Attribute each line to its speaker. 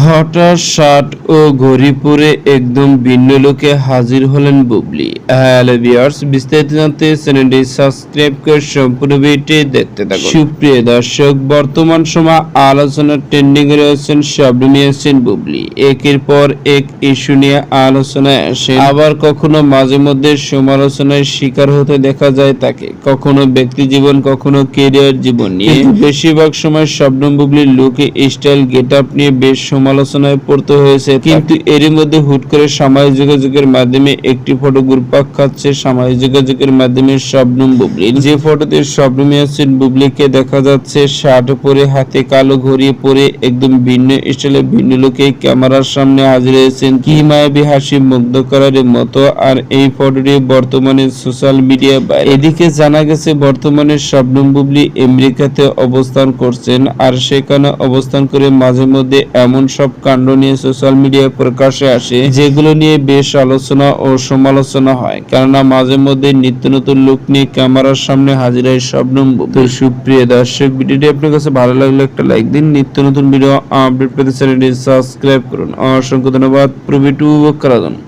Speaker 1: হঠাৎ শার্ট ও ঘড়ি পরে একদম ভিন্ন লোকে হাজির হলেন বুবলি। হ্যালো ভিউয়ার্স বিস্তারিত জানতে চ্যানেলটি সাবস্ক্রাইব করে সম্পূর্ণ ভিডিওটি দেখতে থাকুন। সুপ্রিয় দর্শক বর্তমান সময় আলোচনার ট্রেন্ডিং এ রয়েছেন শবনম ইয়াসিন বুবলি। একের পর এক ইস্যু নিয়ে আলোচনায় আসে আবার কখনো মাঝে মধ্যে সমালোচনার শিকার হতে দেখা যায় তাকে। কখনো ব্যক্তি জীবন কখনো কেরিয়ার জীবন নিয়ে। বেশিরভাগ সময় শবনম বুবলির লুকে স্টাইল গেট আপ নিয়ে বেশ সমালোচনায় পড়তে হয়েছে কিন্তু এরই মধ্যে হুট করে সামাজিক যোগাযোগের মাধ্যমে একটি ফটো ঘুরপাক খাচ্ছে সামাজিক যোগাযোগের মাধ্যমে শবনম বুবলির যে ফটোতে শবনম ইয়াসিন বুবলিকে দেখা যাচ্ছে শার্ট পরে হাতে কালো ঘড়ি পরে একদম ভিন্ন স্টাইলে ভিন্ন লোকে ক্যামেরার সামনে হাজির হয়েছেন। কি মায়াবী হাসি মুগ্ধ করার মতো। আর এই ফটোটি বর্তমানে সোশ্যাল মিডিয়া বা এদিকে জানা গেছে বর্তমানে শবনম বুবলি আমেরিকাতে অবস্থান করছেন। আর সেখানে অবস্থান করে মাঝে মধ্যে এমন সব কাণ্ড নিয়ে সোশ্যাল মিডিয়ায় প্রকাশে আসে, যেগুলো নিয়ে বেশ আলোচনা ও সমালোচনা হয়। কেননা মাঝে মধ্যে নিত্য নতুন লুক নিয়ে ক্যামেরার সামনে হাজির হয় তো সুপ্রিয় দর্শক, ভিডিওটি আপনার কাছে ভালো লাগলে একটা লাইক দিন, নিত্য নতুন ভিডিও আপডেট পেতে চ্যানেলটি সাবস্ক্রাইব করুন। অসংখ্য ধন্যবাদ প্রবিটু করাদন